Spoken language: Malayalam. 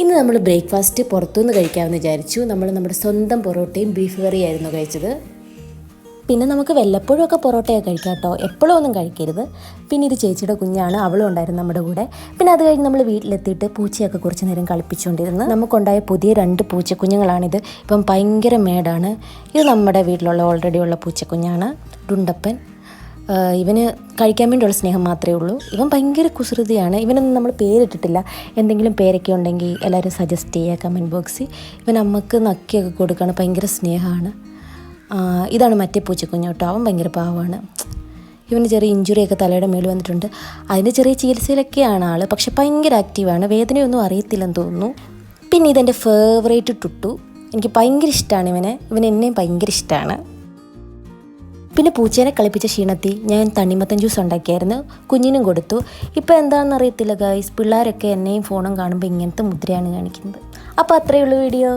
ഇന്ന് നമ്മൾ ബ്രേക്ക്ഫാസ്റ്റ് പുറത്തുനിന്ന് കഴിക്കാമെന്ന് വിചാരിച്ചു. നമ്മൾ നമ്മുടെ സ്വന്തം പൊറോട്ടയും ബീഫ് കറിയായിരുന്നു കഴിച്ചത്. പിന്നെ നമുക്ക് വല്ലപ്പോഴും ഒക്കെ പൊറോട്ടയൊക്കെ കഴിക്കാം കേട്ടോ. എപ്പോഴും ഒന്നും കഴിക്കരുത്. പിന്നെ ഇത് ചേച്ചിയുടെ കുഞ്ഞാണ് അവളും ഉണ്ടായിരുന്നു നമ്മുടെ കൂടെ. പിന്നെ അത് കഴിഞ്ഞ് നമ്മൾ വീട്ടിലെത്തിയിട്ട് പൂച്ചയൊക്കെ കുറച്ച് നേരം കളിപ്പിച്ചുകൊണ്ടിരുന്നു. നമുക്കുണ്ടായ പുതിയ രണ്ട് പൂച്ചക്കുഞ്ഞുങ്ങളാണിത്. ഇപ്പം ഭയങ്കര മേടാണ്. ഇത് നമ്മുടെ വീട്ടിലുള്ള ഓൾറെഡി ഉള്ള പൂച്ചക്കുഞ്ഞാണ്. ഡുണ്ടപ്പൻ ഇവന് കഴിക്കാൻ വേണ്ടിയുള്ള സ്നേഹം മാത്രമേ ഉള്ളൂ. ഇവൻ ഭയങ്കര കുസൃതിയാണ്. ഇവനൊന്നും നമ്മൾ പേരിട്ടിട്ടില്ല. എന്തെങ്കിലും പേരൊക്കെ ഉണ്ടെങ്കിൽ എല്ലാവരും സജസ്റ്റ് ചെയ്യുക കമന്റ് ബോക്സിൽ ഇവൻ അമ്മയ്ക്ക് നക്കിയൊക്കെ കൊടുക്കുകയാണ് ഭയങ്കര സ്നേഹമാണ്. ഇതാണ് മറ്റേ പൂച്ചക്കുഞ്ഞ് കേട്ടോ. അവൻ ഭയങ്കര പാവമാണ്. ഇവന് ചെറിയ ഇഞ്ചുറിയൊക്കെ തലയുടെ മേളിൽ വന്നിട്ടുണ്ട്. അതിന്റെ ചെറിയ ചികിത്സയിലൊക്കെയാണ് ആൾ പക്ഷെ ഭയങ്കര ആക്റ്റീവാണ് വേദനയൊന്നും അറിയത്തില്ലെന്ന് തോന്നുന്നു. പിന്നെ ഇതെന്റെ ഫേവറേറ്റ് ടുട്ടു. എനിക്ക് ഭയങ്കര ഇഷ്ടമാണ് ഇവനെ. ഇവൻ എന്നെയും ഭയങ്കര ഇഷ്ടമാണ് പിന്നെ പൂച്ചേനെ കളിപ്പിച്ച ക്ഷീണത്തിൽ ഞാൻ തണ്ണിമത്തൻ ജ്യൂസ് ഉണ്ടാക്കിയായിരുന്നു. കുഞ്ഞിനും കൊടുത്തു. ഇപ്പോൾ എന്താണെന്ന് അറിയത്തില്ല ഗൈസ് പിള്ളേരൊക്കെ എന്നെയും ഫോണും കാണുമ്പോൾ ഇങ്ങനത്തെ മുദ്രയാണ് കാണിക്കുന്നത്. അപ്പോൾ അത്രയേ ഉള്ളൂ വീഡിയോ